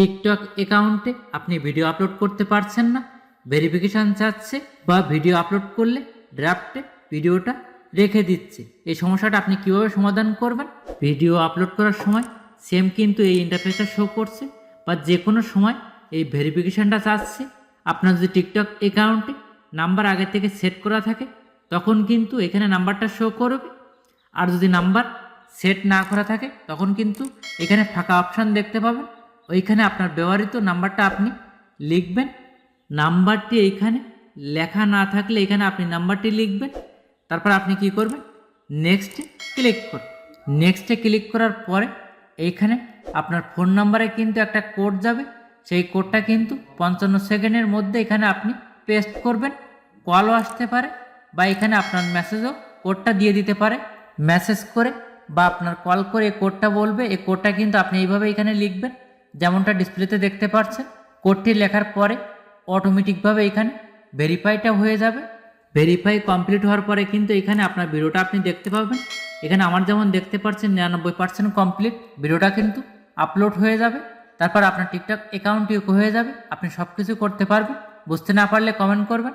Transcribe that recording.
TikTok অ্যাকাউন্টে আপনি video upload করতে পারছেন না ভেরিফিকেশান চাচ্ছে বা ভিডিও আপলোড করলে ড্রাফটে ভিডিওটা রেখে দিচ্ছে। এই সমস্যাটা আপনি কীভাবে সমাধান করবেন? ভিডিও আপলোড করার সময় সেম কিন্তু এই ইন্টারফেসটা শো করছে বা যে কোনো সময় এই ভেরিফিকেশানটা চাচ্ছে। আপনার যদি টিকটক অ্যাকাউন্টে নাম্বার আগে থেকে সেট করা থাকে, তখন কিন্তু এখানে নাম্বারটা শো করবে। আর যদি নাম্বার সেট না করা থাকে, তখন কিন্তু এখানে ফাঁকা অপশান দেখতে পাবেন। ওইখানে আপনার ব্যবহৃত নাম্বারটা আপনি লিখবেন। নাম্বারটি এইখানে। লেখা না থাকলে এখানে আপনি নাম্বারটি লিখবেন। তারপর আপনি কি করবেন? নেক্সটে ক্লিক করুন। নেক্সটে ক্লিক করার পরে এইখানে আপনার ফোন নাম্বারে কিন্তু একটা কোড যাবে। সেই কোডটা কিন্তু পঞ্চান্ন সেকেন্ডের মধ্যে এখানে আপনি পেস্ট করবেন। কলও আসতে পারে বা এখানে আপনার মেসেজও কোডটা দিয়ে দিতে পারে। মেসেজ করে বা আপনার কল করে কোডটা বলবে। এই কোডটা কিন্তু আপনি এইভাবে এখানে লিখবেন। যেমনটা ডিসপ্লেতে দেখতে পাচ্ছেন কোডটি লেখার পরে অটোমেটিকভাবে এখানে ভেরিফাইটা হয়ে যাবে। ভেরিফাই কমপ্লিট হওয়ার পরে কিন্তু এখানে আপনার ভিডিওটা আপনি দেখতে পাবেন। এখানে আমার যেমন দেখতে পাচ্ছেন, নিরানব্বই পার্সেন্ট কমপ্লিট ভিডিওটা কিন্তু আপলোড হয়ে যাবে। তারপর আপনার টিকটক অ্যাকাউন্টটিও হয়ে যাবে। আপনি সব কিছু করতে পারবেন। বুঝতে না পারলে কমেন্ট করবেন।